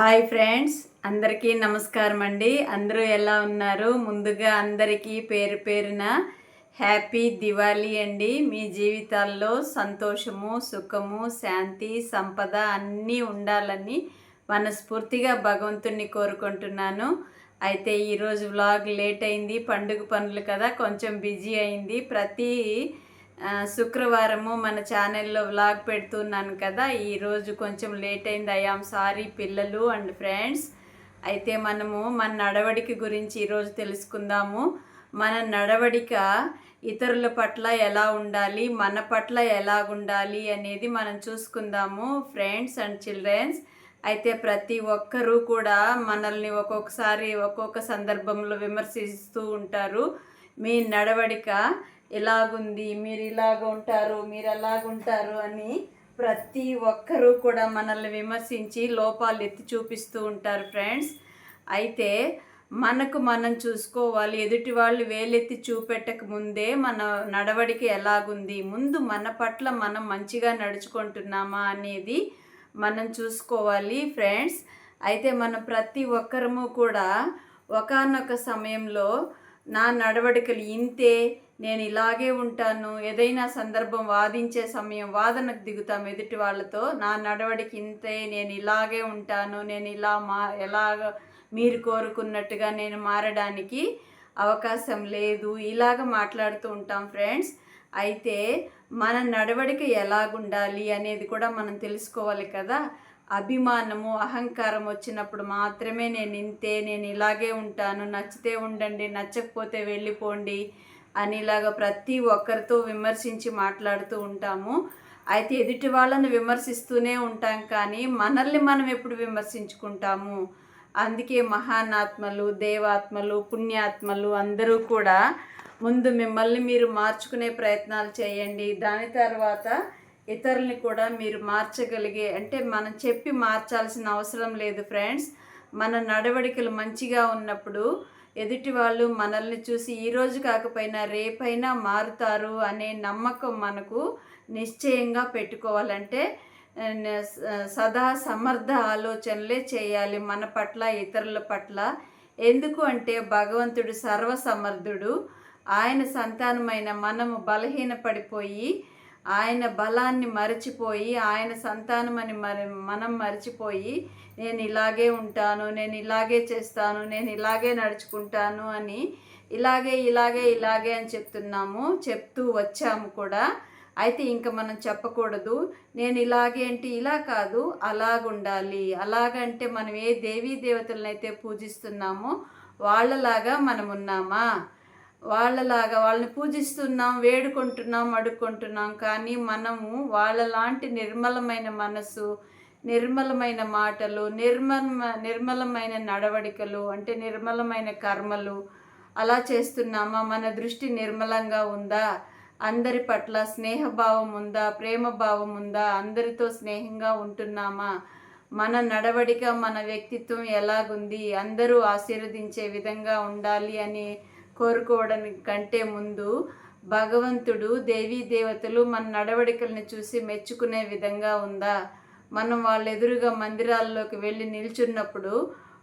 Hi friends అందరికీ నమస్కారం అండి. అందరూ ఎలా ఉన్నారు? ముందుగా అందరికీ పేరు పేరున హ్యాపీ దివాళీ అండి. మీ జీవితాల్లో సంతోషము సుఖము శాంతి సంపద అన్నీ ఉండాలని మనస్ఫూర్తిగా భగవంతుణ్ణి కోరుకుంటున్నాను. అయితే ఈరోజు వ్లాగ్ లేట్ అయింది పండుగ పనులు కదా కొంచెం బిజీ అయింది. ప్రతి శుక్రవారము మన ఛానల్లో వ్లాగ్ పెడుతున్నాను కదా. ఈరోజు కొంచెం లేట్ అయింది. ఐఆమ్ సారీ పిల్లలు అండ్ ఫ్రెండ్స్ అయితే మనము మన నడవడిక గురించి ఈరోజు తెలుసుకుందాము. మన నడవడిక ఇతరుల పట్ల ఎలా ఉండాలి మన పట్ల ఎలా ఉండాలి అనేది మనం చూసుకుందాము ఫ్రెండ్స్ అండ్ చిల్డ్రన్స్ అయితే ప్రతి ఒక్కరూ కూడా మనల్ని ఒక్కొక్కసారి ఒక్కొక్క సందర్భంలో విమర్శిస్తూ ఉంటారు. మీ నడవడిక ఎలాగుంది? మీరు ఇలాగ ఉంటారు మీరు ఎలాగ ఉంటారు అని ప్రతి ఒక్కరూ కూడా మనల్ని విమర్శించి లోపాలు ఎత్తి చూపిస్తూ ఉంటారు ఫ్రెండ్స్. అయితే మనకు మనం చూసుకోవాలి. ఎదుటి వాళ్ళు వేలెత్తి చూపెట్టక ముందే మన నడవడిక ఎలాగుంది? ముందు మన పట్ల మనం మంచిగా నడుచుకుంటున్నామా అనేది మనం చూసుకోవాలి ఫ్రెండ్స్. అయితే మనం ప్రతి ఒక్కరము కూడా ఒకానొక సమయంలో నా నడవడికలు ఇంతే నేను ఇలాగే ఉంటాను ఏదైనా సందర్భం వాదించే సమయం వాదనకు దిగుతాం ఎదుటి వాళ్ళతో. నా నడవడికి ఇంతే నేను ఇలాగే ఉంటాను నేను ఇలా మా ఎలా మీరు కోరుకున్నట్టుగా నేను మారడానికి అవకాశం లేదు. ఇలాగ మాట్లాడుతూ ఉంటాం ఫ్రెండ్స్. అయితే మన నడవడిక ఎలాగుండాలి అనేది కూడా మనం తెలుసుకోవాలి కదా. అభిమానము అహంకారం వచ్చినప్పుడు మాత్రమే నేను ఇంతే నేను ఇలాగే ఉంటాను నచ్చితే ఉండండి నచ్చకపోతే వెళ్ళిపోండి అని ఇలాగ ప్రతి ఒక్కరితో విమర్శించి మాట్లాడుతూ ఉంటాము. అయితే ఎదుటి వాళ్ళని విమర్శిస్తూనే ఉంటాం కానీ మనల్ని మనం ఎప్పుడు విమర్శించుకుంటాము? అందుకే మహానాత్మలు దేవాత్మలు పుణ్యాత్మలు అందరూ కూడా ముందు మిమ్మల్ని మీరు మార్చుకునే ప్రయత్నాలు చేయండి. దాని తర్వాత ఇతరుల్ని కూడా మీరు మార్చగలిగే అంటే మనం చెప్పి మార్చాల్సిన అవసరం లేదు ఫ్రెండ్స్. మన నడవడికలు మంచిగా ఉన్నప్పుడు ఎదుటి వాళ్ళు మనల్ని చూసి ఈ రోజు కాకపోయినా రేపైనా మారుతారు అనే నమ్మకం మనకు నిశ్చయంగా పెట్టుకోవాలంటే సదా సమర్థ ఆలోచనలే చేయాలి మన పట్ల ఇతరుల పట్ల. ఎందుకు అంటే భగవంతుడు సర్వసమర్థుడు. ఆయన సంతానమైన మనము బలహీనపడిపోయి ఆయన బలాన్ని మరచిపోయి ఆయన సంతానమని మరి మనం మరచిపోయి నేను ఇలాగే ఉంటాను నేను ఇలాగే చేస్తాను నేను ఇలాగే నడుచుకుంటాను అని ఇలాగే ఇలాగే ఇలాగే అని చెప్తున్నాము చెప్తూ వచ్చాము కూడా. అయితే ఇంకా మనం చెప్పకూడదు. నేను ఇలాగేంటి ఇలా కాదు అలాగుండాలి. అలాగంటే మనం ఏ దేవీ దేవతలను అయితే పూజిస్తున్నామో వాళ్ళలాగా మనం ఉన్నామా వాళ్ళలాగా వాళ్ళని పూజిస్తున్నాం వేడుకుంటున్నాం అడుక్కుంటున్నాం. కానీ మనము వాళ్ళలాంటి నిర్మలమైన మనసు నిర్మలమైన మాటలు నిర్మల నిర్మలమైన నడవడికలు అంటే నిర్మలమైన కర్మలు అలా చేస్తున్నామా? మన దృష్టి నిర్మలంగా ఉందా? అందరి పట్ల స్నేహభావం ఉందా? ప్రేమ భావం ఉందా? అందరితో స్నేహంగా ఉంటున్నామా? మన నడవడిక మన వ్యక్తిత్వం ఎలాగుంది? అందరూ ఆశీర్వదించే విధంగా ఉండాలి అని కోరుకోవడం కంటే ముందు భగవంతుడు దేవీ దేవతలు మన నడవడికల్ని చూసి మెచ్చుకునే విధంగా ఉందా? మనం వాళ్ళ ఎదురుగా మందిరాల్లోకి వెళ్ళి నిల్చున్నప్పుడు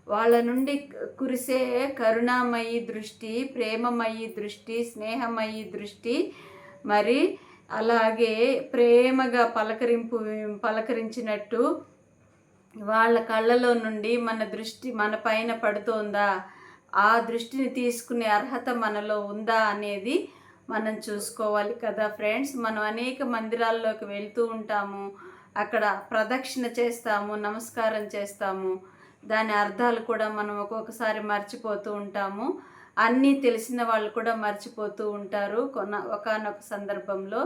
వాళ్ళ నుండి కురిసే కరుణామయి దృష్టి ప్రేమమయి దృష్టి స్నేహమయీ దృష్టి మరి అలాగే ప్రేమగా పలకరింపు పలకరించినట్టు వాళ్ళ కళ్ళలో నుండి మన దృష్టి మన పైన పడుతోందా? ఆ దృష్టిని తీసుకునే అర్హత మనలో ఉందా అనేది మనం చూసుకోవాలి కదా ఫ్రెండ్స్. మనం అనేక మందిరాల్లోకి వెళ్తూ ఉంటాము. అక్కడ ప్రదక్షిణ చేస్తాము నమస్కారం చేస్తాము. దాని అర్థాలు కూడా మనం ఒక్కొక్కసారి మర్చిపోతూ ఉంటాము. అన్నీ తెలిసిన వాళ్ళు కూడా మర్చిపోతూ ఉంటారు కొన ఒకనొక సందర్భంలో.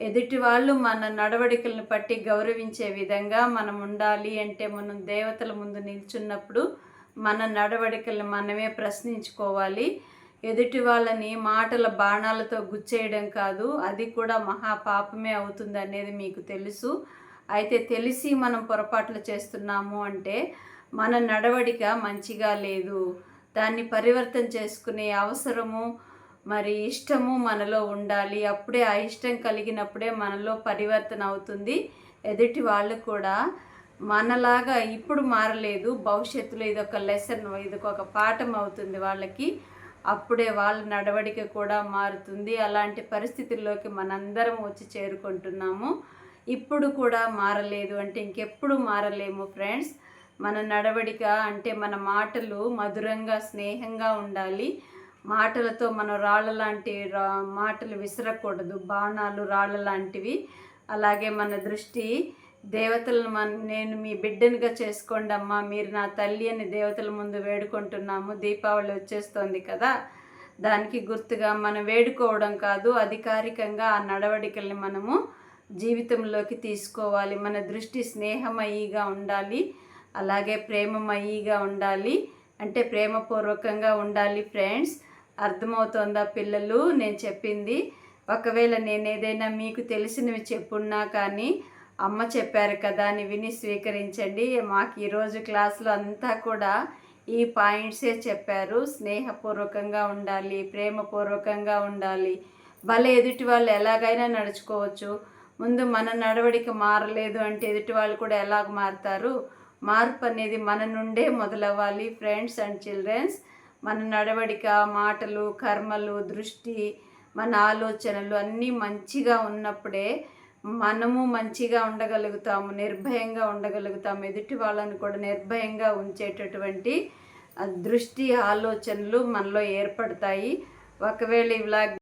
ఎదుటి వాళ్ళు మన నడవడికలను బట్టి గౌరవించే విధంగా మనం ఉండాలి అంటే మనం దేవతల ముందు నిల్చున్నప్పుడు మన నడవడికలను మనమే ప్రశ్నించుకోవాలి. ఎదుటి వాళ్ళని మాటల బాణాలతో గుచ్చేయడం కాదు అది కూడా మహా పాపమే అవుతుంది అనేది మీకు తెలుసు. అయితే తెలిసి మనం పొరపాట్లు చేస్తున్నాము అంటే మన నడవడిక మంచిగా లేదు. దాన్ని పరివర్తన చేసుకునే అవసరము మరి ఇష్టము మనలో ఉండాలి. అప్పుడే ఆ ఇష్టం కలిగినప్పుడే మనలో పరివర్తన అవుతుంది. ఎదుటి వాళ్ళు కూడా మనలాగా ఇప్పుడు మారలేదు భవిష్యత్తులో ఇది ఒక లెసన్ ఇది ఒక పాఠం అవుతుంది వాళ్ళకి. అప్పుడే వాళ్ళ నడవడిక కూడా మారుతుంది. అలాంటి పరిస్థితుల్లోకి మనందరం వచ్చి చేరుకుంటున్నాము. ఇప్పుడు కూడా మారలేదు అంటే ఇంకెప్పుడు మారలేము ఫ్రెండ్స్ మన నడవడిక అంటే మన మాటలు మధురంగా స్నేహంగా ఉండాలి. మాటలతో మనం రాళ్ళ లాంటి రా మాటలు విసరకూడదు. బాణాలు రాళ్ళ లాంటివి. అలాగే మన దృష్టి దేవతలను మన నేను మీ బిడ్డనిగా చేసుకోండి అమ్మా మీరు నా తల్లి అని దేవతల ముందు వేడుకుంటున్నాము. దీపావళి వచ్చేస్తోంది కదా. దానికి గుర్తుగా మనం వేడుకోవడం కాదు అధికారికంగా ఆ నడవడికల్ని మనము జీవితంలోకి తీసుకోవాలి. మన దృష్టి స్నేహమయీగా ఉండాలి. అలాగే ప్రేమమయీగా ఉండాలి. అంటే ప్రేమపూర్వకంగా ఉండాలి ఫ్రెండ్స్. అర్థమవుతోందా పిల్లలు? నేను చెప్పింది. ఒకవేళ నేను ఏదైనా మీకు తెలిసినవి చెప్పున్నా కానీ అమ్మ చెప్పారు కదా అని విని స్వీకరించండి. మాకు ఈరోజు క్లాసులో అంతా కూడా ఈ పాయింట్సే చెప్పారు. స్నేహపూర్వకంగా ఉండాలి ప్రేమపూర్వకంగా ఉండాలి. భలే ఎదుటి వాళ్ళు ఎలాగైనా నడుచుకోవచ్చు. ముందు మన నడవడిక మారలేదు అంటే ఎదుటి వాళ్ళు కూడా ఎలాగ మారుతారు? మార్పు అనేది మన నుండే మొదలవ్వాలి ఫ్రెండ్స్ అండ్ చిల్డ్రన్స్. మన నడవడిక మాటలు కర్మలు దృష్టి మన ఆలోచనలు అన్నీ మంచిగా ఉన్నప్పుడే మనము మంచిగా ఉండగలుగుతాము నిర్భయంగా ఉండగలుగుతాము ఎదుటి వాళ్ళని కూడా నిర్భయంగా ఉంచేటటువంటి దృష్టి ఆలోచనలు మనలో ఏర్పడతాయి. ఒకవేళ ఇలా